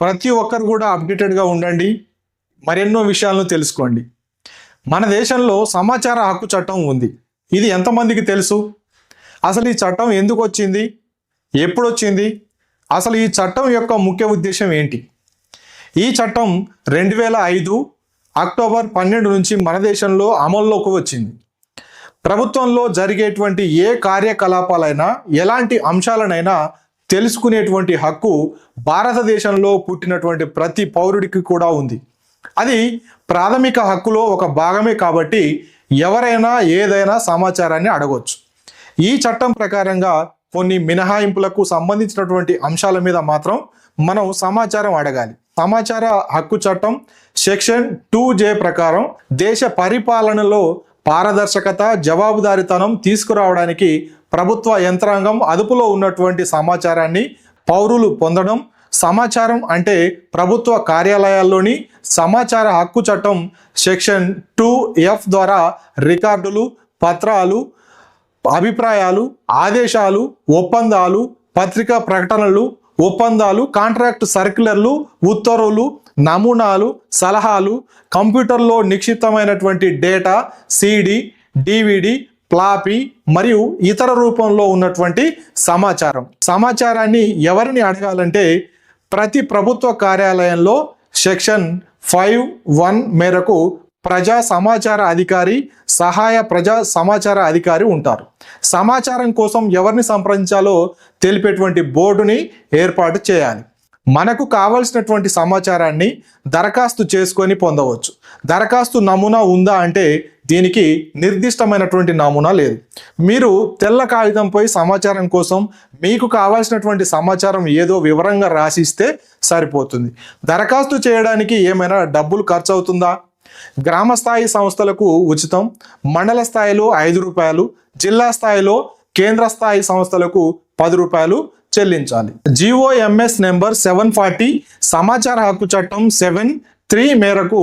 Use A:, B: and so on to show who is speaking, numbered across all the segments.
A: ప్రతి ఒక్కరు కూడా అప్డేటెడ్గా ఉండండి. మరెన్నో విషయాలను తెలుసుకోండి. మన దేశంలో సమాచార హక్కు చట్టం ఉంది. ఇది ఎంతమందికి తెలుసు? అసలు ఈ చట్టం ఎందుకు వచ్చింది? ఎప్పుడు వచ్చింది అసలు ఈ చట్టం యొక్క ముఖ్య ఉద్దేశం ఏంటి? ఈ చట్టం రెండు వేల ఐదు అక్టోబర్ పన్నెండు నుంచి మన దేశంలో అమల్లోకి వచ్చింది. ప్రభుత్వంలో జరిగేటువంటి ఏ కార్యకలాపాలైనా ఎలాంటి అంశాలనైనా తెలుసుకునేటువంటి హక్కు భారతదేశంలో పుట్టినటువంటి ప్రతి పౌరుడికి కూడా ఉంది. అది ప్రాథమిక హక్కులో ఒక భాగమే కాబట్టి ఎవరైనా ఏదైనా సమాచారాన్ని అడగవచ్చు ఈ చట్టం ప్రకారంగా కొన్ని మినహాయింపులకు సంబంధించినటువంటి అంశాల మీద మాత్రం మనం సమాచారం అడగాలి. సమాచార హక్కు చట్టం సెక్షన్ టూ జే ప్రకారం దేశ పరిపాలనలో పారదర్శకత జవాబుదారితనం తీసుకురావడానికి ప్రభుత్వ యంత్రాంగం అదుపులో ఉన్నటువంటి సమాచారాన్ని పౌరులు పొందడం సమాచారం అంటే ప్రభుత్వ కార్యాలయాల్లోని సమాచార హక్కు చట్టం సెక్షన్ టూ ఎఫ్ ద్వారా రికార్డులు పత్రాలు అభిప్రాయాలు ఆదేశాలు ఒప్పందాలు పత్రికా ప్రకటనలు ఒప్పందాలు కాంట్రాక్ట్ సర్క్యులర్లు ఉత్తర్వులు నమూనాలు సలహాలు కంప్యూటర్లో నిక్షిప్తమైనటువంటి డేటా సిడి డివిడి ప్లాపి మరియు ఇతర రూపంలో ఉన్నటువంటి సమాచారం. సమాచారాన్ని ఎవరిని అడగాలంటే ప్రతి ప్రభుత్వ కార్యాలయంలో సెక్షన్ ఫైవ్ వన్ మేరకు ప్రజా సమాచార అధికారి సహాయ ప్రజా సమాచార అధికారి ఉంటారు. సమాచారం కోసం ఎవరిని సంప్రదించాలో తెలిపేటువంటి బోర్డుని ఏర్పాటు చేయాలి. మనకు కావలసినటువంటి సమాచారాన్ని దరఖాస్తు చేసుకొని పొందవచ్చు. దరఖాస్తు నమూనా ఉందా అంటే దీనికి నిర్దిష్టమైనటువంటి నమూనా లేదు. మీరు తెల్ల కాగితంపై సమాచారం కోసం మీకు కావాల్సినటువంటి సమాచారం ఏదో వివరంగా రాసిస్తే సరిపోతుంది. దరఖాస్తు చేయడానికి ఏమైనా డబ్బులు ఖర్చు అవుతుందా గ్రామ స్థాయి సంస్థలకు ఉచితం మండల స్థాయిలో ఐదు రూపాయలు జిల్లా స్థాయిలో కేంద్ర స్థాయి సంస్థలకు పది రూపాయలు చెల్లించాలి. జిఓఎంఎస్ నెంబర్ సెవెన్ ఫార్టీ సమాచార హక్కు చట్టం సెవెన్ త్రీ మేరకు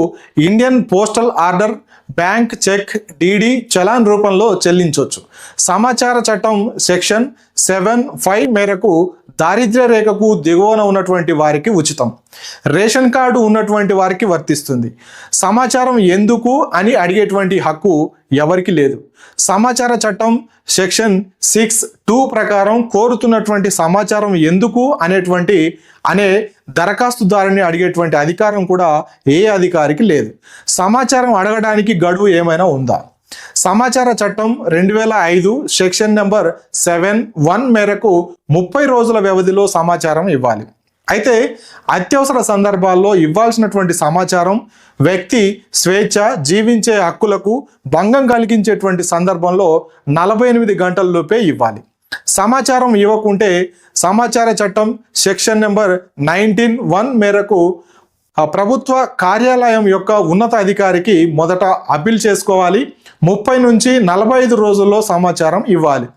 A: Indian postal order bank cheque DD challan రూపంలో చెల్లించవచ్చు సమాచార చట్టం సెక్షన్ సెవెన్ ఫైవ్ మేరకు దారిద్ర్య రేఖకు దిగువన ఉన్నటువంటి వారికి ఉచితం. రేషన్ కార్డు ఉన్నటువంటి వారికి వర్తిస్తుంది. సమాచారం ఎందుకు అని అడిగేటువంటి హక్కు ఎవరికి లేదు. సమాచార చట్టం సెక్షన్ సిక్స్ టూ ప్రకారం కోరుతున్నటువంటి సమాచారం ఎందుకు అనేటువంటి అనే దరఖాస్తుదారుని అడిగేటువంటి అధికారం కూడా ఏ అధికారికి లేదు. సమాచారం అడగడానికి గడువు ఏమైనా ఉందా? సమాచార చట్టం రెండు వేల ఐదు సెక్షన్ నెంబర్ సెవెన్ వన్ మేరకు ముప్పై రోజుల వ్యవధిలో సమాచారం ఇవ్వాలి. అయితే అత్యవసర సందర్భాల్లో ఇవ్వాల్సినటువంటి సమాచారం వ్యక్తి స్వేచ్ఛ జీవించే హక్కులకు భంగం కలిగించేటువంటి సందర్భంలో నలభై ఎనిమిది గంటల్లోపే ఇవ్వాలి. సమాచారం ఇవ్వకుంటే సమాచార చట్టం సెక్షన్ నెంబర్ నైన్టీన్ వన్ మేరకు ప్రభుత్వ కార్యాలయం యొక్క ఉన్నత అధికారికి మొదట అప్పీల్ చేసుకోవాలి. ముప్పై నుంచి నలభై ఐదు రోజుల్లో సమాచారం ఇవ్వాలి.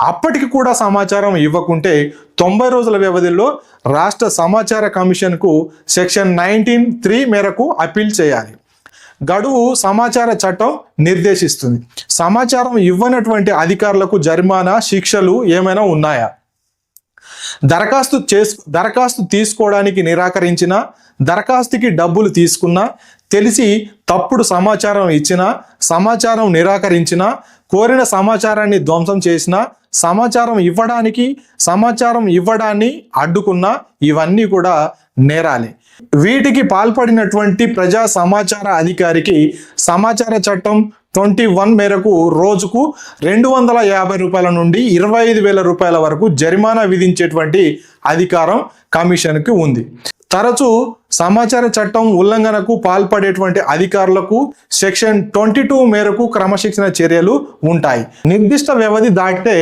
A: అప్పటికి కూడా సమాచారం ఇవ్వకుంటే తొంభై రోజుల వ్యవధిలో రాష్ట్ర సమాచార కమిషన్కు సెక్షన్ నైన్టీన్ త్రీ మేరకు అప్పీల్ చేయాలి. గడువు సమాచార చట్టం నిర్దేశిస్తుంది. సమాచారం ఇవ్వనటువంటి అధికారులకు జరిమానా శిక్షలు ఏమైనా ఉన్నాయా? దరఖాస్తు చేసు దరఖాస్తు తీసుకోవడానికి నిరాకరించిన దరఖాస్తుకి డబ్బులు తీసుకున్నా తెలిసి తప్పుడు సమాచారం ఇచ్చిన సమాచారం నిరాకరించిన కోరిన సమాచారాన్ని ధ్వంసం చేసినా సమాచారం ఇవ్వడానికి సమాచారం ఇవ్వడాన్ని అడ్డుకున్న ఇవన్నీ కూడా నేరాలే. వీటికి పాల్పడినటువంటి ప్రజా సమాచార అధికారికి సమాచార చట్టం ట్వంటీ వన్ మేరకు రోజుకు రెండు వందల యాభై రూపాయల నుండి ఇరవై ఐదు వేల రూపాయల వరకు జరిమానా విధించేటువంటి అధికారం కమిషన్కి ఉంది. తరచూ సమాచార చట్టం ఉల్లంఘనకు పాల్పడేటువంటి అధికారులకు సెక్షన్ ట్వంటీ టూ మేరకు క్రమశిక్షణ చర్యలు ఉంటాయి. నిర్దిష్ట వ్యవధి దాటితే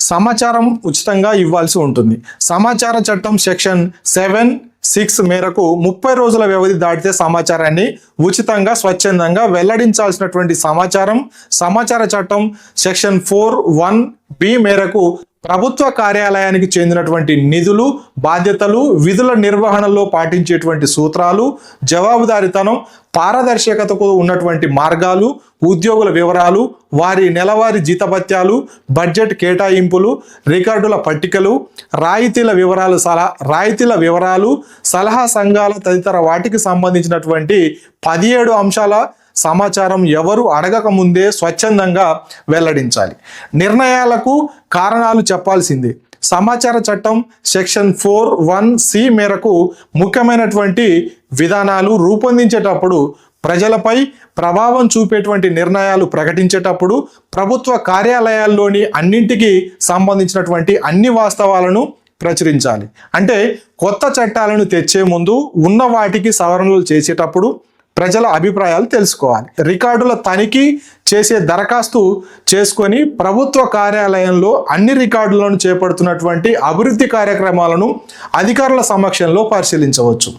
A: సమాచారం ఉచితంగా ఇవ్వాల్సి ఉంటుంది. సమాచార చట్టం సెక్షన్ సెవెన్ సిక్స్ మేరకు ముప్పై రోజుల వ్యవధి దాటితే సమాచారాన్ని ఉచితంగా స్వచ్ఛందంగా వెల్లడించాల్సినటువంటి సమాచారం సమాచార చట్టం సెక్షన్ ఫోర్ వన్ బి మేరకు ప్రభుత్వ కార్యాలయానికి చెందినటువంటి నిధులు బాధ్యతలు విధుల నిర్వహణలో పాటించేటువంటి సూత్రాలు జవాబుదారితనం పారదర్శకతకు ఉన్నటువంటి మార్గాలు ఉద్యోగుల వివరాలు వారి నెలవారీ జీతభత్యాలు బడ్జెట్ కేటాయింపులు రికార్డుల పట్టికలు రాయితీల వివరాలు సలహా రాయితీల వివరాలు సలహా సంఘాల తదితర వాటికి సంబంధించినటువంటి పదిహేడు అంశాల సమాచారం ఎవరు అడగక ముందే స్వచ్ఛందంగా వెల్లడించాలి. నిర్ణయాలకు కారణాలు చెప్పాల్సిందే. సమాచార చట్టం సెక్షన్ ఫోర్ వన్ సి మేరకు ముఖ్యమైనటువంటి విధానాలు రూపొందించేటప్పుడు ప్రజలపై ప్రభావం చూపేటువంటి నిర్ణయాలు ప్రకటించేటప్పుడు ప్రభుత్వ కార్యాలయాల్లోని అన్నింటికి సంబంధించినటువంటి అన్ని వాస్తవాలను ప్రచురించాలి. అంటే కొత్త చట్టాలను తెచ్చే ముందు ఉన్న వాటికి సవరణలు చేసేటప్పుడు ప్రజల అభిప్రాయాలు తెలుసుకోవాలి. రికార్డుల తనిఖీ చేసే దరఖాస్తు చేసుకొని ప్రభుత్వ కార్యాలయంలో అన్ని రికార్డులను చేపడుతున్నటువంటి అభివృద్ధి కార్యక్రమాలను అధికారుల సమక్షంలో పరిశీలించవచ్చు.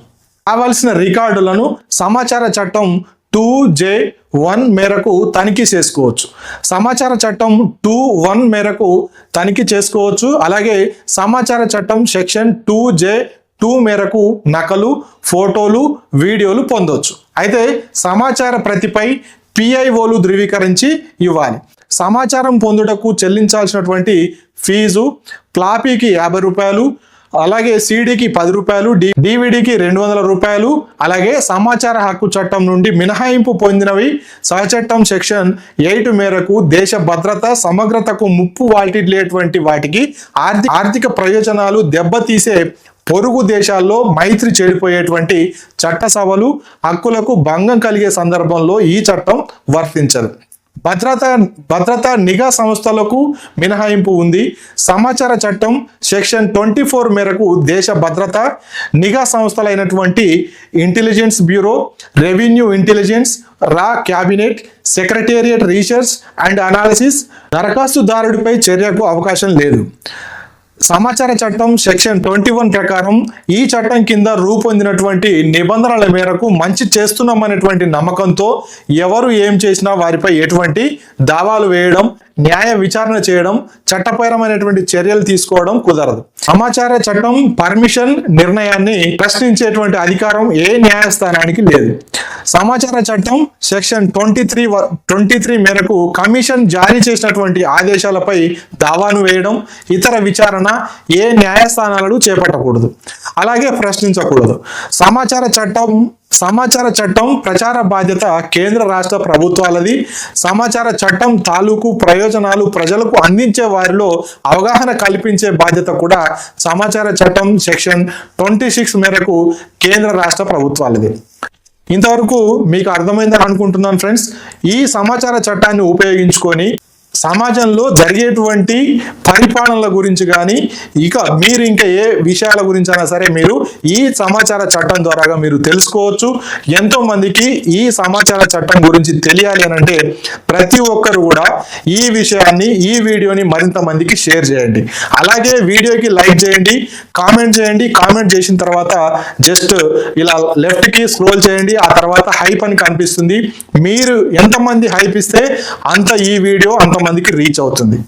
A: కావలసిన రికార్డులను సమాచార చట్టం టూ జే వన్ మేరకు తనిఖీ చేసుకోవచ్చు. సమాచార చట్టం టూ వన్ మేరకు తనిఖీ చేసుకోవచ్చు. అలాగే సమాచార చట్టం సెక్షన్ టూ జే టూ మేరకు నకలు ఫోటోలు వీడియోలు పొందొచ్చు. అయితే సమాచార ప్రతిపై పిఐఓలు ధృవీకరించి ఇవ్వాలి. సమాచారం పొందుటకు చెల్లించాల్సినటువంటి ఫీజు ప్లాపీకి యాభై రూపాయలు అలాగే సీడీకి పది రూపాయలు డి డివిడికి రెండు వందల రూపాయలు అలాగే సమాచార హక్కు చట్టం నుండి మినహాయింపు పొందినవి. సహచట్టం సెక్షన్ ఎయిట్ మేరకు దేశ భద్రత సమగ్రతకు ముప్పు వాటిల్లేటువంటి వాటికి ఆర్థిక ఆర్థిక ప్రయోజనాలు దెబ్బతీసే పొరుగు దేశాల్లో మైత్రి చెడిపోయేటువంటి చట్టసభలు హక్కులకు భంగం కలిగే సందర్భంలో ఈ చట్టం వర్తించదు. భద్రతా భద్రతా నిఘా సంస్థలకు మినహాయింపు ఉంది. సమాచార చట్టం సెక్షన్ ట్వంటీ ఫోర్ మేరకు దేశ భద్రత నిఘా సంస్థలైనటువంటి ఇంటెలిజెన్స్ బ్యూరో రెవెన్యూ ఇంటెలిజెన్స్ రా cabinet secretariat research and analysis దరఖాస్తుదారుడిపై చర్యకు అవకాశం లేదు. సమాచార చట్టం సెక్షన్ ట్వంటీ వన్ ప్రకారం ఈ చట్టం కింద రూపొందినటువంటి నిబంధనల మేరకు మంచి చేస్తున్నామనేటువంటి నమ్మకంతో ఎవరు ఏం చేసినా వారిపై ఎటువంటి దావాలు వేయడం న్యాయ విచారణ చేయడం చట్టపరమైనటువంటి చర్యలు తీసుకోవడం కుదరదు. సమాచార చట్టం పర్మిషన్ నిర్ణయాన్ని ప్రశ్నించేటువంటి అధికారం ఏ న్యాయస్థానానికి లేదు. సమాచార చట్టం section twenty three twenty three మేరకు కమిషన్ జారీ చేసినటువంటి ఆదేశాలపై దావాను వేయడం ఇతర విచారణ ఏ న్యాయస్థానాలను చేపట్టకూడదు. అలాగే ప్రశ్నించకూడదు. సమాచార చట్టం సమాచార చట్టం ప్రచార బాధ్యత కేంద్ర రాష్ట్ర ప్రభుత్వాలది. సమాచార చట్టం తాలూకు ప్రయోజనాలు ప్రజలకు అందించే వారిలో అవగాహన కల్పించే బాధ్యత కూడా సమాచార చట్టం సెక్షన్ ట్వంటీ సిక్స్ మేరకు కేంద్ర రాష్ట్ర ప్రభుత్వాలది. ఇంతవరకు మీకు అర్థమైందని అనుకుంటున్నాను ఫ్రెండ్స్. ఈ సమాచార చట్టాన్ని ఉపయోగించుకొని సమాజంలో జరిగేటువంటి పరిపాలనల గురించి కానీ ఇక మీరు ఇంకా ఏ విషయాల గురించి అయినా సరే మీరు ఈ సమాచార చట్టం ద్వారాగా మీరు తెలుసుకోవచ్చు. ఎంతో మందికి ఈ సమాచార చట్టం గురించి తెలియాలి అని అంటే ప్రతి ఒక్కరు కూడా ఈ విషయాన్ని ఈ వీడియోని మరింత మందికి షేర్ చేయండి. అలాగే వీడియోకి లైక్ చేయండి కామెంట్ చేయండి. కామెంట్ చేసిన తర్వాత జస్ట్ ఇలా లెఫ్ట్కి స్క్రోల్ చేయండి. ఆ తర్వాత హైప్ అని కనిపిస్తుంది. మీరు ఎంతమంది హైప్ ఇస్తే అంత ఈ వీడియో అంత మందికి రీచ్ అవుతుంది.